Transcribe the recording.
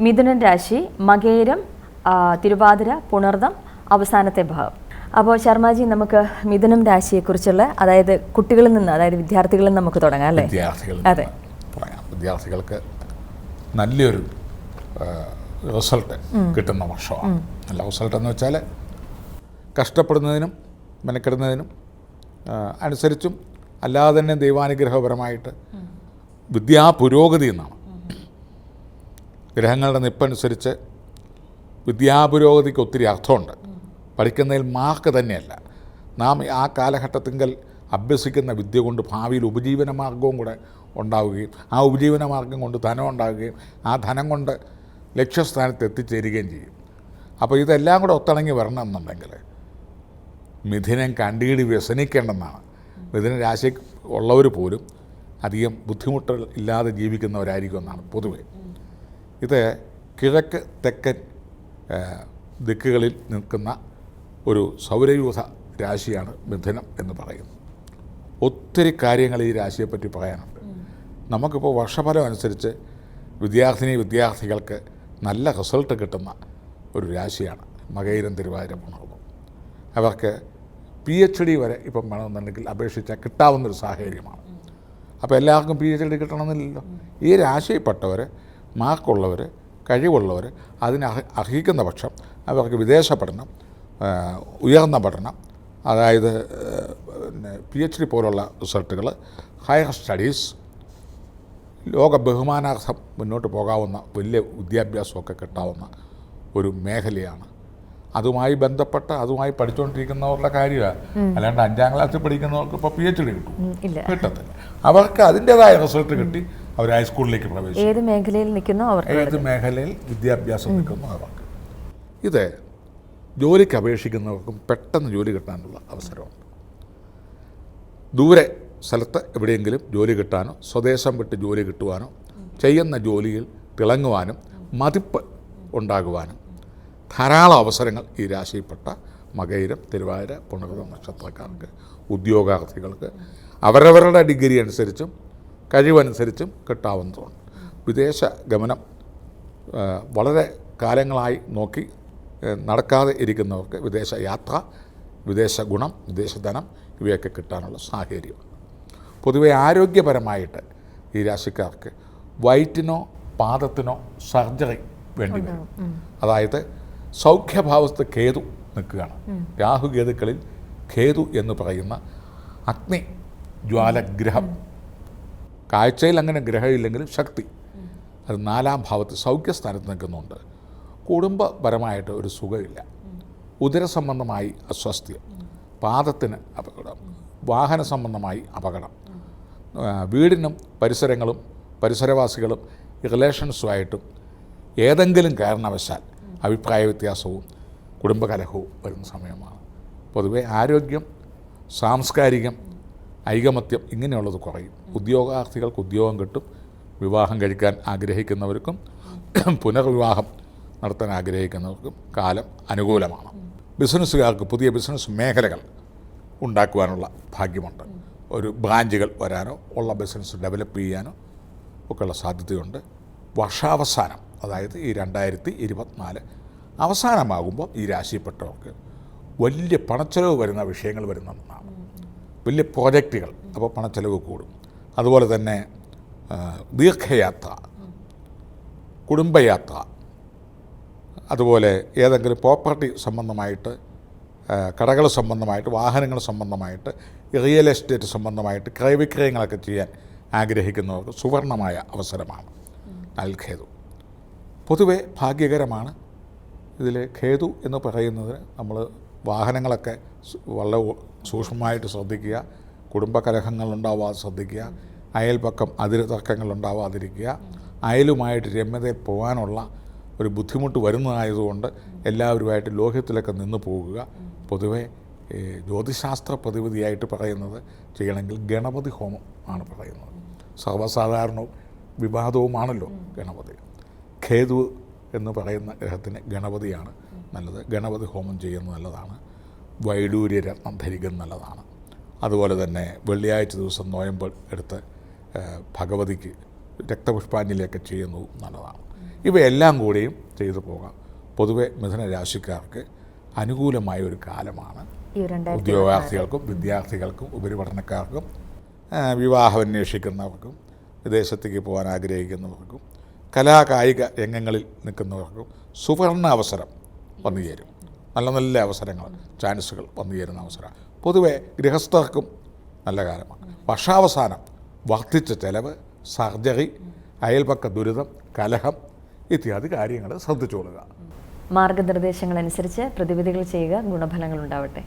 മിഥുനൻ രാശി മകേരം തിരുവാതിര പുണർദം അവസാനത്തെ ഭാവം. അപ്പോൾ ശർമാജി നമുക്ക് മിഥുനം രാശിയെക്കുറിച്ചുള്ള അതായത് കുട്ടികളിൽ നിന്ന് അതായത് വിദ്യാർത്ഥികളിൽ നിന്ന് നമുക്ക് തുടങ്ങാം അല്ലേ? അതെ. വിദ്യാർത്ഥികൾക്ക് നല്ലൊരു റിസൾട്ട് കിട്ടുന്ന വർഷമാണ്. നല്ല റിസൾട്ട് എന്ന് വെച്ചാൽ കഷ്ടപ്പെടുന്നതിനും മെനക്കെടുന്നതിനും അനുസരിച്ചും അല്ലാതെ തന്നെ ദൈവാനുഗ്രഹപരമായിട്ട് വിദ്യാ പുരോഗതി എന്നാണ്. ഗ്രഹങ്ങളുടെ നിപ്പനുസരിച്ച് വിദ്യാപുരോഗതിക്ക് ഒത്തിരി അർത്ഥമുണ്ട്. പഠിക്കുന്നതിൽ മാർക്ക് തന്നെയല്ല. നാം ആ കാലഘട്ടത്തിങ്കൽ അഭ്യസിക്കുന്ന വിദ്യ കൊണ്ട് ഭാവിയിൽ ഉപജീവന മാർഗവും കൂടെ ഉണ്ടാവുകയും ആ ഉപജീവന മാർഗം കൊണ്ട് ധനം ഉണ്ടാവുകയും ആ ധനം കൊണ്ട് ലക്ഷ്യസ്ഥാനത്ത് എത്തിച്ചേരുകയും ചെയ്യും. അപ്പോൾ ഇതെല്ലാം കൂടെ ഒത്തിണങ്ങി വരണം എന്നുണ്ടെങ്കിൽ മിഥുനം കണ്ടീടി വ്യസനിക്കേണ്ടെന്നാണ്. മിഥുന രാശി ഉള്ളവർ പോലും അധികം ബുദ്ധിമുട്ടുകൾ ഇല്ലാതെ ജീവിക്കുന്നവരായിരിക്കും എന്നാണ് പൊതുവെ. ഇത് കിഴക്ക് തെക്കൻ ദിക്കുകളിൽ നിൽക്കുന്ന ഒരു സൗരയൂഥ രാശിയാണ് മിഥുനം എന്ന് പറയുന്നത്. ഒത്തിരി കാര്യങ്ങൾ ഈ രാശിയെപ്പറ്റി പറയാനുണ്ട്. നമുക്കിപ്പോൾ വർഷഫലം അനുസരിച്ച് വിദ്യാർത്ഥിനി വിദ്യാർത്ഥികൾക്ക് നല്ല റിസൾട്ട് കിട്ടുന്ന ഒരു രാശിയാണ് മകയിരം തിരുവാതിര പുണർന്നു അവർക്ക് പി എച്ച് ഡി വരെ ഇപ്പം വേണമെന്നുണ്ടെങ്കിൽ അപേക്ഷിച്ചാൽ കിട്ടാവുന്നൊരു സാഹചര്യമാണ്. അപ്പോൾ എല്ലാവർക്കും പി എച്ച് ഡി കിട്ടണമെന്നില്ലല്ലോ. ഈ രാശിയിൽപ്പെട്ടവർ മാർക്കുള്ളവർ കഴിവുള്ളവർ അതിനെ അർഹ- അർഹിക്കുന്ന പക്ഷം അവർക്ക് വിദേശ പഠനം ഉയർന്ന പഠനം അതായത് പി എച്ച് ഡി പോലുള്ള റിസൾട്ടുകൾ ഹയർ സ്റ്റഡീസ് ലോക ബഹുമാനാർത്ഥം മുന്നോട്ട് പോകാവുന്ന വലിയ വിദ്യാഭ്യാസമൊക്കെ കിട്ടാവുന്ന ഒരു മേഖലയാണ്. അതുമായി ബന്ധപ്പെട്ട് അതുമായി പഠിച്ചുകൊണ്ടിരിക്കുന്നവരുടെ കാര്യമാണ് അല്ലാണ്ട് അഞ്ചാം ക്ലാസ്സിൽ പഠിക്കുന്നവർക്ക് ഇപ്പോൾ പി എച്ച് ഡി കിട്ടും കിട്ടത്തില്ല. അവർക്ക് അതിന്റെതായ റിസൾട്ട് കിട്ടി. അവർ ഹൈസ്കൂളിലേക്ക് പ്രവേശിക്കും ഏത് മേഖലയിൽ നിൽക്കുന്നോ അവർ ഏത് മേഖലയിൽ വിദ്യാഭ്യാസം നിൽക്കുന്നു അവർക്ക്. ഇത് ജോലിക്ക് അപേക്ഷിക്കുന്നവർക്കും പെട്ടെന്ന് ജോലി കിട്ടാനുള്ള അവസരമുണ്ട്. ദൂരെ സ്ഥലത്ത് എവിടെയെങ്കിലും ജോലി കിട്ടാനോ സ്വദേശം വിട്ട് ജോലി കിട്ടുവാനോ ചെയ്യുന്ന ജോലിയിൽ തിളങ്ങുവാനും മതിപ്പ് ഉണ്ടാകുവാനും ധാരാളം അവസരങ്ങൾ ഈ രാശിയിൽപ്പെട്ട മകയിരം തിരുവാതിര പുണർന്ന നക്ഷത്രക്കാർക്ക് ഉദ്യോഗാർത്ഥികൾക്ക് അവരവരുടെ ഡിഗ്രി അനുസരിച്ചും കഴിവനുസരിച്ചും കിട്ടാവുന്നതുമാണ് വിദേശ ഗമനം വളരെ കാലങ്ങളായി നോക്കി നടക്കാതെ ഇരിക്കുന്നവർക്ക് വിദേശ യാത്ര വിദേശ ഗുണം വിദേശ ധനം ഇവയൊക്കെ കിട്ടാനുള്ള സാഹചര്യമാണ് പൊതുവെ ആരോഗ്യപരമായിട്ട് ഈ രാശിക്കാർക്ക് വയറ്റിനോ പാദത്തിനോ സർജറി വേണ്ടി വരും അതായത് സൗഖ്യഭാവത്ത് കേതു നിൽക്കുകയാണ്. രാഹുകേതുക്കളിൽ കേതു എന്ന് പറയുന്ന അഗ്നി ജ്വാലഗ്രഹം കാഴ്ചയിൽ അങ്ങനെ ഗ്രഹമില്ലെങ്കിലും ശക്തി. അത് നാലാം ഭാവത്ത് സൗഖ്യസ്ഥാനത്ത് നിൽക്കുന്നുണ്ട്. കുടുംബപരമായിട്ട് ഒരു സുഖമില്ല. ഉദരസംബന്ധമായി അസ്വസ്ഥ്യം. പാദത്തിന് അപകടം. വാഹന സംബന്ധമായി അപകടം. വീടിനും പരിസരങ്ങളും പരിസരവാസികളും റിലേഷൻസുമായിട്ടും ഏതെങ്കിലും കാരണവശാൽ അഭിപ്രായ വ്യത്യാസവും കുടുംബകലഹവും വരുന്ന സമയമാണ്. പൊതുവെ ആരോഗ്യം സാംസ്കാരികം ഐകമത്യം ഇങ്ങനെയുള്ളത് കുറയും. ഉദ്യോഗാർത്ഥികൾക്ക് ഉദ്യോഗം കിട്ടും. വിവാഹം കഴിക്കാൻ ആഗ്രഹിക്കുന്നവർക്കും പുനർവിവാഹം നടത്താൻ ആഗ്രഹിക്കുന്നവർക്കും കാലം അനുകൂലമാണ്. ബിസിനസ്സുകാർക്ക് പുതിയ ബിസിനസ് മേഖലകൾ ഉണ്ടാക്കുവാനുള്ള ഭാഗ്യമുണ്ട്. ഒരു ബ്രാഞ്ചുകൾ വരാനോ ഉള്ള ബിസിനസ് ഡെവലപ്പ് ചെയ്യാനോ ഒക്കെയുള്ള സാധ്യതയുണ്ട്. വർഷാവസാനം അതായത് ഈ രണ്ടായിരത്തി ഇരുപത്തിനാല് അവസാനമാകുമ്പോൾ ഈ രാശിയിൽപ്പെട്ടവർക്ക് വലിയ പണച്ചെലവ് വരുന്ന വിഷയങ്ങൾ വരുന്നതാണ് വലിയ പ്രോജക്റ്റുകൾ അപ്പോൾ പണച്ചെലവ് കൂടും. അതുപോലെ തന്നെ ദീർഘയാത്ര കുടുംബയാത്ര അതുപോലെ ഏതെങ്കിലും പ്രോപ്പർട്ടി സംബന്ധമായിട്ട് കടകൾ സംബന്ധമായിട്ട് വാഹനങ്ങൾ സംബന്ധമായിട്ട് റിയൽ എസ്റ്റേറ്റ് സംബന്ധമായിട്ട് ക്രയവിക്രയങ്ങളൊക്കെ ചെയ്യാൻ ആഗ്രഹിക്കുന്നവർക്ക് സുവർണമായ അവസരമാണ്. നൽഖേതു പൊതുവെ ഭാഗ്യകരമാണ്. ഇതിൽ ഖേതു എന്ന് പറയുന്നതിന് നമ്മൾ വാഹനങ്ങളൊക്കെ വളരെ സൂക്ഷ്മമായിട്ട് ശ്രദ്ധിക്കുക. കുടുംബകലഹങ്ങൾ ഉണ്ടാവാതെ ശ്രദ്ധിക്കുക. അയൽപക്കം അതിര് തർക്കങ്ങൾ ഉണ്ടാവാതിരിക്കുക അയലുമായിട്ട് രമ്യതയിൽ പോകാനുള്ള ഒരു ബുദ്ധിമുട്ട് വരുന്നതായതുകൊണ്ട് എല്ലാവരുമായിട്ട് ലോഹ്യത്തിലൊക്കെ നിന്ന് പോകുക. പൊതുവെ ജ്യോതിശാസ്ത്ര പ്രതിവിധിയായിട്ട് പറയുന്നത് ചെയ്യണമെങ്കിൽ ഗണപതി ഹോമം ആണ് പറയുന്നത്. സർവസാധാരണവും വിവാദവുമാണല്ലോ ഗണപതി. ഖേതു എന്ന് പറയുന്ന ഗ്രഹത്തിന് ഗണപതിയാണ്. നല്ലത്. ഗണപതി ഹോമം ചെയ്യുന്നത് നല്ലതാണ്. വൈഡൂര്യ രത്നം ധരിക്കുന്നത് നല്ലതാണ്. അതുപോലെ തന്നെ വെള്ളിയാഴ്ച ദിവസം നോയമ്പ് എടുത്ത് ഭഗവതിക്ക് രക്തപുഷ്പാഞ്ജലിയൊക്കെ ചെയ്യുന്നതും നല്ലതാണ്. ഇവയെല്ലാം കൂടിയും ചെയ്തു പോകാം. പൊതുവെ മിഥുന രാശിക്കാർക്ക് അനുകൂലമായ ഒരു കാലമാണ്. ഉദ്യോഗാർത്ഥികൾക്കും വിദ്യാർത്ഥികൾക്കും ഉപരിപഠനക്കാർക്കും വിവാഹം അന്വേഷിക്കുന്നവർക്കും വിദേശത്തേക്ക് പോകാൻ ആഗ്രഹിക്കുന്നവർക്കും കലാകായിക രംഗങ്ങളിൽ നിൽക്കുന്നവർക്കും സുവർണ അവസരം വന്നു ചേരും. നല്ല നല്ല അവസരങ്ങൾ ചാൻസുകൾ വന്നു ചേരുന്ന അവസരമാണ് പൊതുവെ ഗൃഹസ്ഥർക്കും നല്ല കാലമാണ് വർഷാവസാനം വർദ്ധിച്ച ചെലവ് സർജറി അയൽപക്ക ദുരിതം കലഹം ഇത്യാദി കാര്യങ്ങൾ ശ്രദ്ധിച്ചുകൊള്ളുക മാർഗനിർദ്ദേശങ്ങൾ അനുസരിച്ച് പ്രതിവിധികൾ ചെയ്യുക ഗുണഫലങ്ങൾ ഉണ്ടാവട്ടെ.